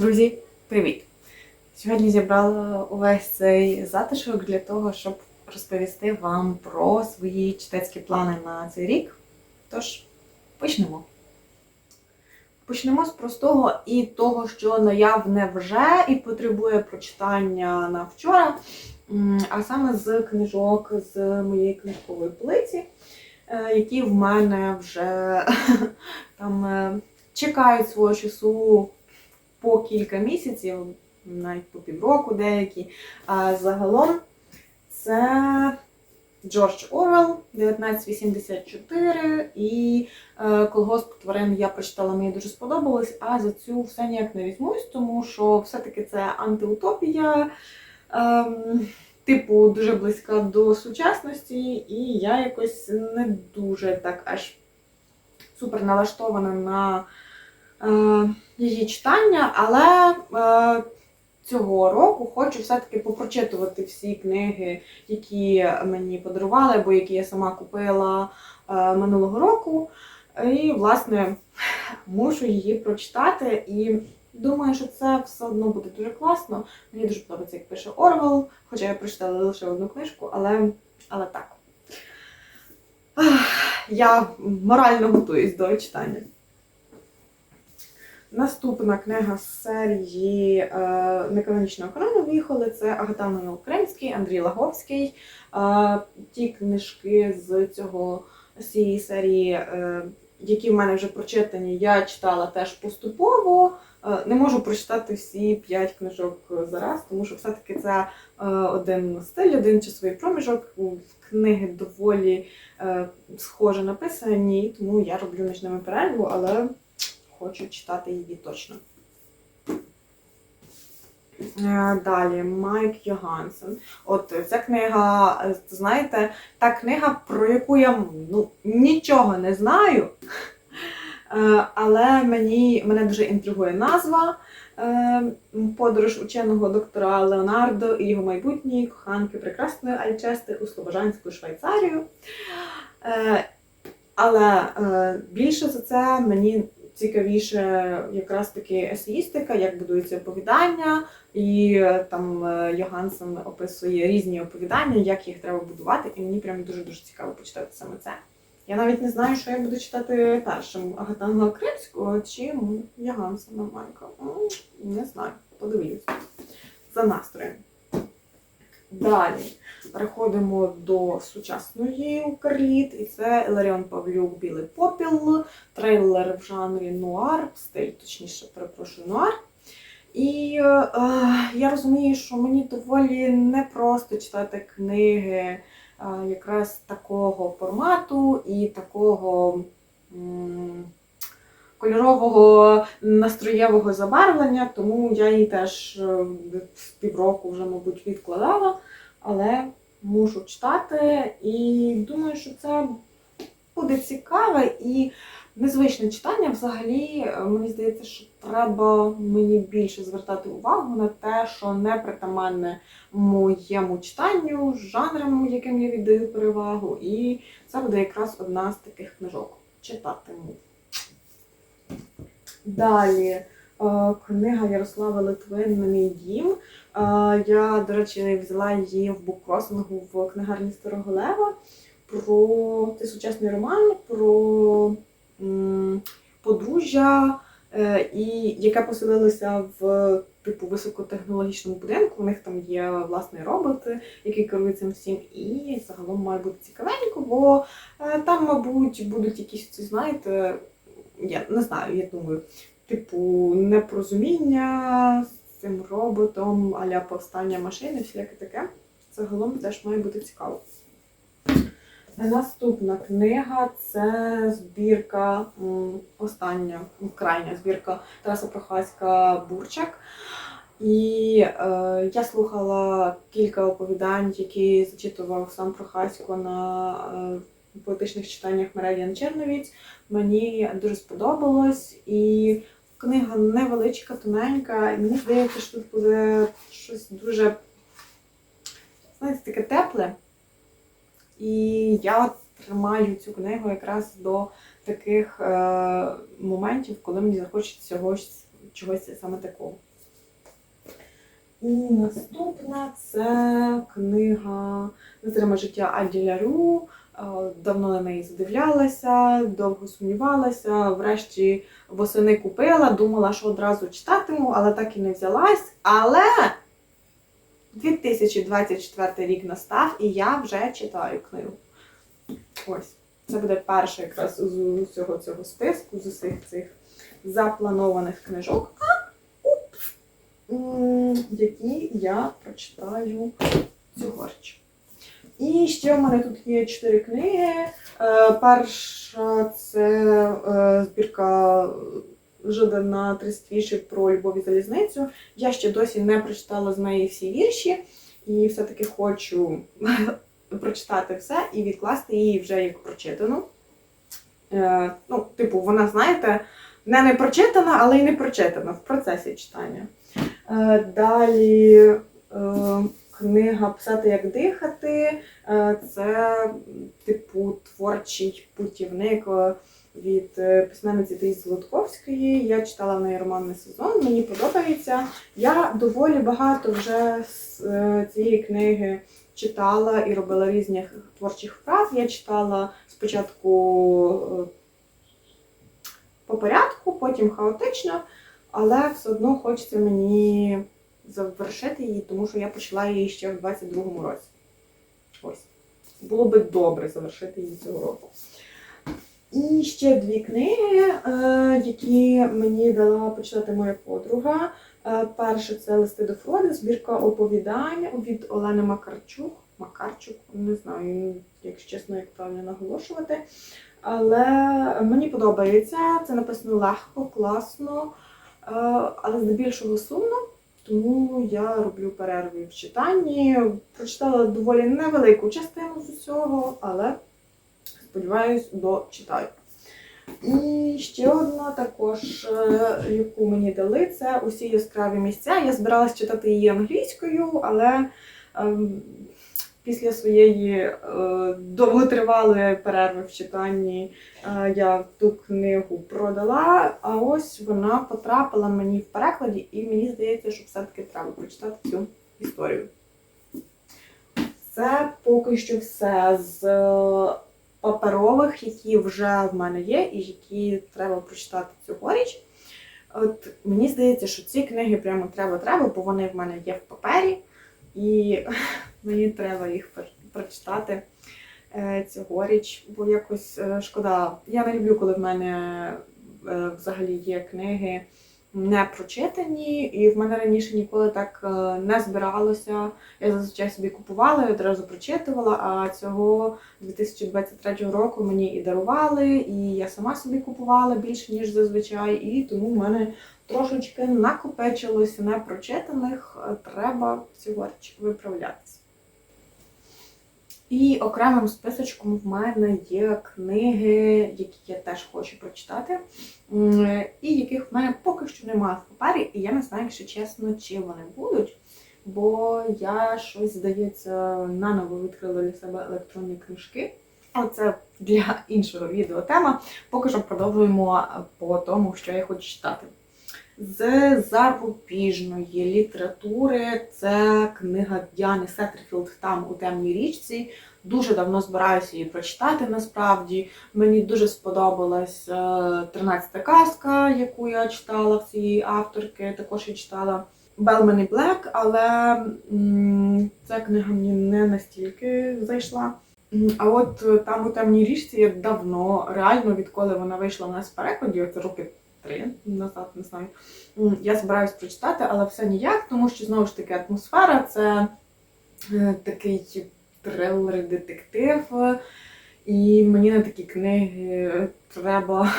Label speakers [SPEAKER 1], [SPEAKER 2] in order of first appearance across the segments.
[SPEAKER 1] Друзі, привіт! Сьогодні зібрала увесь цей затишок для того, щоб розповісти вам про свої читацькі плани на цей рік. Тож, почнемо. Почнемо з простого і того, що наявне вже і потребує прочитання на вчора, а саме з книжок з моєї книжкової полиці, е, які в мене вже там е, чекають свого часу по кілька місяців, навіть по півроку деякі. А загалом це Джордж Орвел 1984 і е, колгосп тварин я прочитала, мені дуже сподобалось, а за цю все ніяк не візьмусь, тому що все-таки це антиутопія. Ем, Типу, дуже близька до сучасності, і я якось не дуже так аж супер налаштована на її читання, але е, цього року хочу все-таки попрочитувати всі книги, які мені подарували, або які я сама купила е, минулого року. І, власне, мушу її прочитати. І думаю, що це все одно буде дуже класно. Мені дуже подобається, як пише Орвел, хоча я прочитала лише одну книжку, але, але так. Я морально готуюсь до читання. Наступна книга з серії е, Неканонічного канону виїхали. Це Агата Манил Кримський, Андрій Лаговський. Е, ті книжки з цього цієї серії, е, які в мене вже прочитані, я читала теж поступово. Е, не можу прочитати всі п'ять книжок зараз, тому що все-таки це е, один стиль, один часовий проміжок. Книги доволі е, схоже написані, тому я роблю між ними перерву, але хочу читати її точно. Е, Далі Майк Йогансен. От ця книга, знаєте, та книга, про яку я ну, нічого не знаю, Е, але мені, мене дуже інтригує назва е, Подорож ученого доктора Леонардо і його майбутньої коханки прекрасної Альчести у Слобожанську Швейцарію. Але більше за це мені цікавіше якраз таки есеїстика, як будуються оповідання, і е, там е, Йогансен описує різні оповідання, як їх треба будувати, і мені прям дуже-дуже цікаво почитати саме це. Я навіть не знаю, що я буду читати першим Агатангла Кримського чи Ягансена Майка. Не знаю, подивлюся. За настроєм. Далі. Переходимо до сучасної Укрліт, і це Еларіон Павлюк. Білий попіл, трейлер в жанрі нуар, стиль, точніше, перепрошую, нуар. І е, я розумію, що мені доволі непросто читати книги е, якраз такого формату і такого м, кольорового настроєвого забарвлення, тому я її теж е, з півроку вже, мабуть, відкладала, але мушу читати і думаю, що це буде цікаве і незвичне читання. Взагалі, е, мені здається, що треба мені більше звертати увагу на те, що не притаманне моєму читанню, жанрам, яким я віддаю перевагу. І це буде якраз одна з таких книжок. Читатиму. Далі е, книга Ярослава Литвин на мій дім. Е, Я, до речі, взяла її в буккросингу в книгарні Старого Лева про це сучасний роман про подружжя, е, і яке поселилося в типу високотехнологічному будинку. У них там є власний робот, який керує цим всім, і загалом має бути цікавенько, бо там, мабуть, будуть якісь знаєте, я не знаю, я думаю, типу, непорозуміння з цим роботом, аля повстання машини, всяке таке. Загалом теж має бути цікаво. Наступна книга це збірка, остання, крайня збірка Тараса Прохаська Бурчак. І е, я слухала кілька оповідань, які зачитував сам Прохасько на е, поетичних читаннях Мередіан Черновіць. Мені дуже сподобалось. І книга невеличка, тоненька, і мені здається, що тут буде щось дуже, знаєте, таке тепле. І я тримаю цю книгу якраз до таких е, моментів, коли мені захочеться чогось, чогось саме такого. І наступна це книга Незриме життя Аді. Е, Давно на неї задивлялася, довго сумнівалася. Врешті восени купила, думала, що одразу читатиму, але так і не взялась. Але 2024 рік настав, і я вже читаю книгу. Ось. Це буде перша якраз з усього цього списку, з усіх цих запланованих книжок, які я прочитаю цьогоріч. І ще в мене тут є чотири книги. Е, Перша це е, збірка Жадана 30 віршів про любов і залізницю. Я ще досі не прочитала з неї всі вірші, і все-таки хочу прочитати все і відкласти її вже як прочитану. Е, ну, типу, вона, знаєте, не не прочитана, але й не прочитана в процесі читання. Далі книга Писати як дихати. Е, це, типу, творчий путівник е, від е, письменниці Таїсі Лутковської. Я читала в неї романний сезон, мені подобається. Я доволі багато вже з цієї книги читала і робила різних творчих вправ. Я читала спочатку по порядку, потім хаотично, але все одно хочеться мені завершити її, тому що я почала її ще в 22-му році. Ось. Було би добре завершити її цього року. І ще дві книги, е, які мені дала почитати моя подруга. Е, Перше це листи до Фроди, збірка оповідань від Олени Макарчук. Макарчук, не знаю, якщо чесно, як правильно наголошувати. Але мені подобається, це написано легко, класно, е, але здебільшого сумно. Тому я роблю перерви в читанні. Прочитала доволі невелику частину з усього, але сподіваюсь, дочитаю. І ще одна також, е, яку мені дали, це усі яскраві місця. Я збиралась читати її англійською, але ем, після своєї е, довготривалої перерви в читанні е, я ту книгу продала, а ось вона потрапила мені в перекладі, і мені здається, що все-таки треба прочитати цю історію. Це поки що все з е, паперових, які вже в мене є, і які треба прочитати цьогоріч. От мені здається, що ці книги прямо треба-треба, бо вони в мене є в папері, і мені треба їх прочитати е, цьогоріч, бо якось е, шкода. Я не люблю, коли в мене е, взагалі є книги не прочитані, і в мене раніше ніколи так не збиралося. Я зазвичай собі купувала і одразу прочитувала, а цього 2023 року мені і дарували, і я сама собі купувала більше, ніж зазвичай, і тому в мене трошечки накопичилося непрочитаних, треба цьогоріч виправлятися. І окремим списочком в мене є книги, які я теж хочу прочитати, і яких в мене поки що немає в папері, і я не знаю, якщо чесно, чи вони будуть. Бо я щось, здається, наново відкрила для себе електронні книжки. Але це для іншого відео тема. Поки що продовжуємо по тому, що я хочу читати. З зарубіжної літератури це книга Діани Сеттерфілд там у темній річці. Дуже давно збираюся її прочитати насправді. Мені дуже сподобалась е, 13 казка, яку я читала в цієї авторки. Також я читала Белмен і Блек, але ця книга мені не настільки зайшла. А от там у темній річці я давно, реально, відколи вона вийшла в нас в перекладі, це роки три назад, не знаю. Я збираюсь прочитати, але все ніяк, тому що знову ж таки атмосфера це е, такий трилер, детектив. І мені на такі книги треба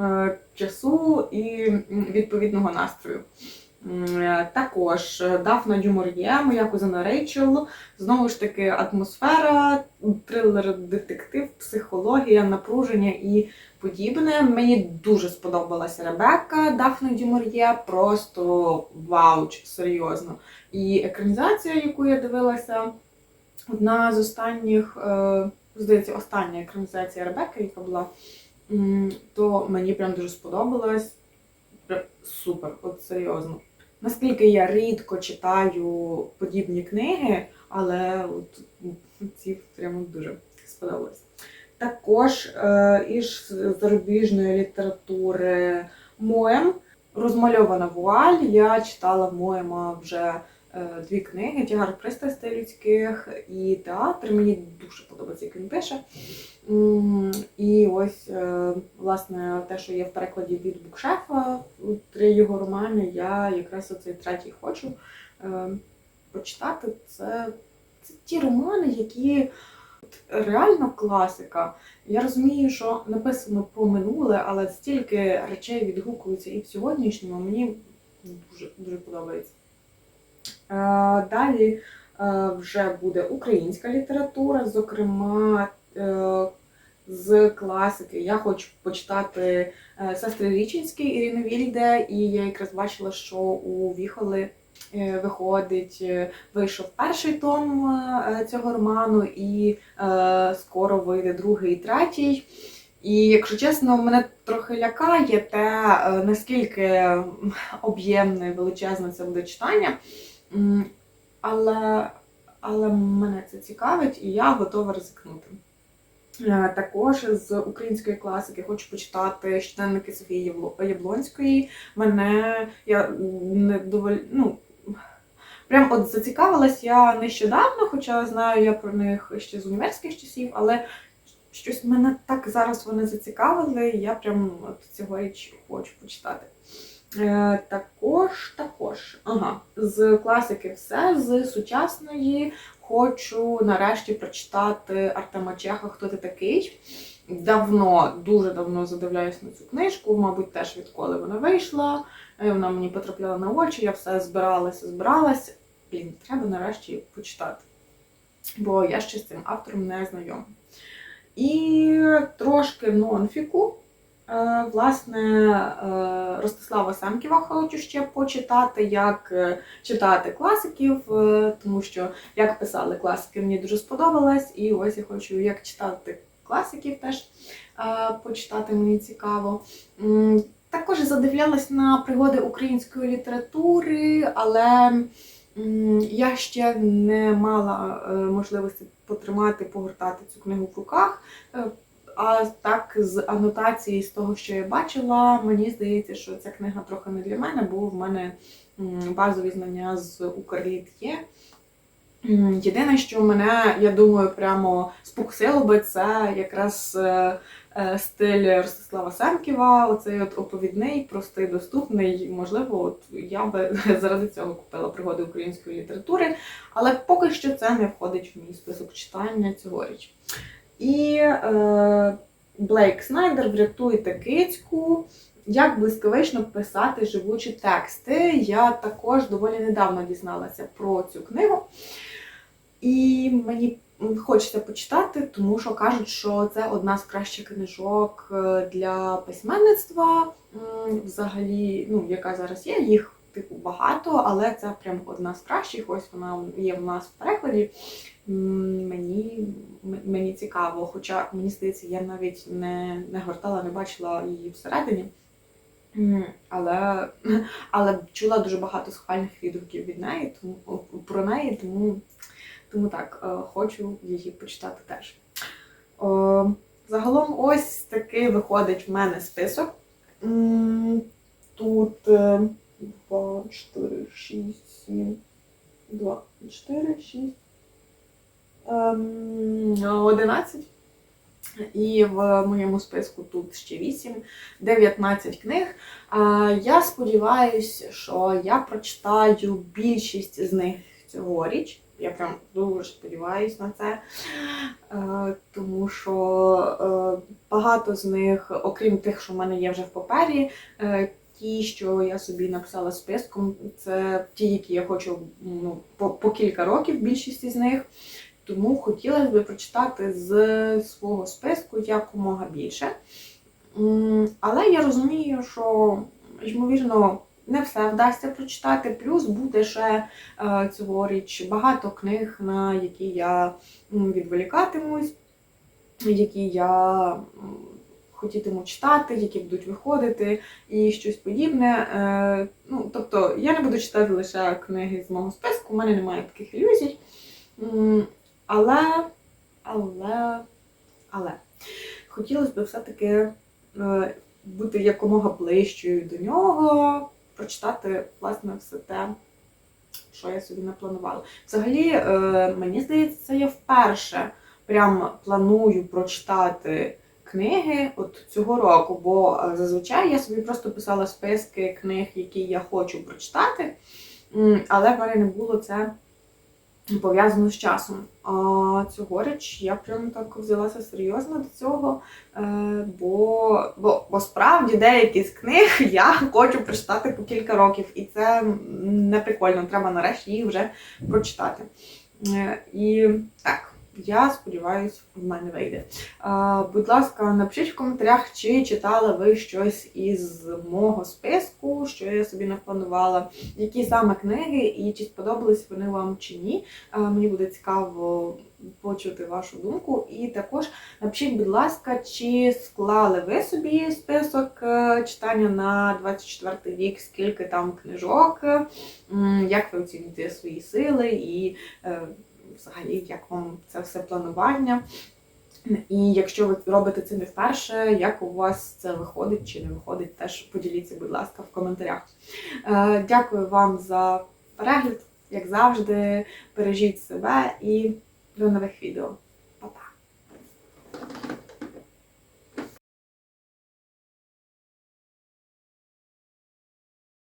[SPEAKER 1] е, часу і відповідного настрою. Е, Також е, Дафна Дюмор'є, моя кузина Рейчел. Знову ж таки, атмосфера, трилер, детектив, психологія, напруження і подібне. Мені дуже сподобалася Ребекка Дафна Дюмор'є. Просто вауч, серйозно. І екранізація, яку я дивилася, одна з останніх, е, здається, остання екранізація Ребекки, яка була, то мені прям дуже сподобалась. Супер, от серйозно. Наскільки я рідко читаю подібні книги, але от ці прямо дуже сподобались. Також е, із зарубіжної літератури Моем розмальована вуаль. Я читала Моема вже дві книги: Тягар пристрастей людських і театр. Мені дуже подобається, як він пише. І ось, е, власне, те, що є в перекладі від букшефа, три його романи, я якраз оцей третій хочу е, почитати. Це, це ті романи, які реально класика. Я розумію, що написано про минуле, але стільки речей відгукуються і в сьогоднішньому мені дуже, дуже подобається. Е, Далі е, вже буде українська література, зокрема е, з класики. Я хочу почитати сестри Річинські Ірини Вільде, і я якраз бачила, що у Віхоли виходить, вийшов перший том цього роману, і скоро вийде другий і третій. І якщо чесно, мене трохи лякає те, наскільки об'ємне і величезне це буде читання. Але, але мене це цікавить, і я готова ризикнути. Е, Також з української класики хочу почитати щоденники Софії Ябло- Яблонської. Мене я не доволі. Ну, прям от зацікавилась я нещодавно, хоча знаю я про них ще з універських часів, але щось мене так зараз вони зацікавили, і я прям от цьогоріч хочу почитати. Е, також, також, ага, з класики все, з сучасної хочу нарешті прочитати Артема Чеха Хто ти такий. Давно, дуже давно задивляюсь на цю книжку, мабуть, теж відколи вона вийшла. Е, Вона мені потрапляла на очі, я все збиралася, збиралася. Блін, треба нарешті почитати. Бо я ще з цим автором не знайома. І трошки нонфіку. Е, Власне, е, Ростислава Семківа хочу ще почитати, як е, читати класиків, тому що як писали класики, мені дуже сподобалось, і ось я хочу як читати класиків теж почитати, мені цікаво. Також задивлялась на пригоди української літератури, але я ще не мала можливості потримати, погортати цю книгу в руках. А так, з анотації, з того, що я бачила, мені здається, що ця книга трохи не для мене, бо в мене базові знання з Укрліт є. Єдине, що мене, я думаю, прямо спокусило би, це якраз е, е, стиль Ростислава Семківа, оцей от оповідний, простий, доступний. Можливо, от я би заради цього купила пригоди української літератури, але поки що це не входить в мій список читання цьогоріч. І е, Блейк Снайдер врятуйте кицьку. Як блискавично писати живучі тексти. Я також доволі недавно дізналася про цю книгу. І мені хочеться почитати, тому що кажуть, що це одна з кращих книжок е, для письменництва. Взагалі, ну, яка зараз є, їх типу багато, але це прям одна з кращих. Ось вона є в нас в перекладі. Мені, цікаво, хоча мені здається, я навіть не, не гортала, не бачила її всередині. Але, але чула дуже багато схвальних відгуків від неї, тому про неї, тому, тому так, е, хочу її почитати теж. О, Загалом, ось такий виходить в мене список. Тут 2, 4, 6, 7, 2, 4, 6, 11. І в моєму списку тут ще 8, 19 книг. Я сподіваюся, що я прочитаю більшість з них цьогоріч. Я прям дуже сподіваюся на це, Е, тому що е, багато з них, окрім тих, що в мене є вже в папері, е, ті, що я собі написала списком, це ті, які я хочу ну, по, по кілька років, більшість із них. Тому хотілося б прочитати з свого списку якомога більше. Але я розумію, що, ймовірно, не все вдасться прочитати. Плюс буде ще е, цьогоріч багато книг, на які я відволікатимусь, які я хотітиму читати, які будуть виходити і щось подібне. Е, ну, тобто я не буду читати лише книги з мого списку, у мене немає таких ілюзій. Але, але, але хотілося б все-таки е, бути якомога ближчою до нього, прочитати власне все те, що я собі напланувала. Взагалі, е, мені здається, це я вперше прям планую прочитати книги от цього року, бо е, зазвичай я собі просто писала списки книг, які я хочу прочитати, але в мене не було це пов'язано з часом. А цьогоріч я прям так взялася серйозно до цього, е, бо, бо, бо справді деякі з книг я хочу прочитати по кілька років, і це не прикольно. Треба нарешті їх вже прочитати. Е, І так. Я сподіваюся, в мене вийде. Будь ласка, напишіть в коментарях, чи читали ви щось із мого списку, що я собі напланувала, які саме книги, і чи сподобались вони вам чи ні. Мені буде цікаво почути вашу думку. І також напишіть, будь ласка, чи склали ви собі список е, читання на 24 рік, скільки там книжок, як ви оцінюєте свої сили і. Взагалі, як вам це все планування. І якщо ви робите це не вперше, як у вас це виходить чи не виходить, теж поділіться, будь ласка, в коментарях. Е, Дякую вам за перегляд, як завжди. Бережіть себе і до нових відео.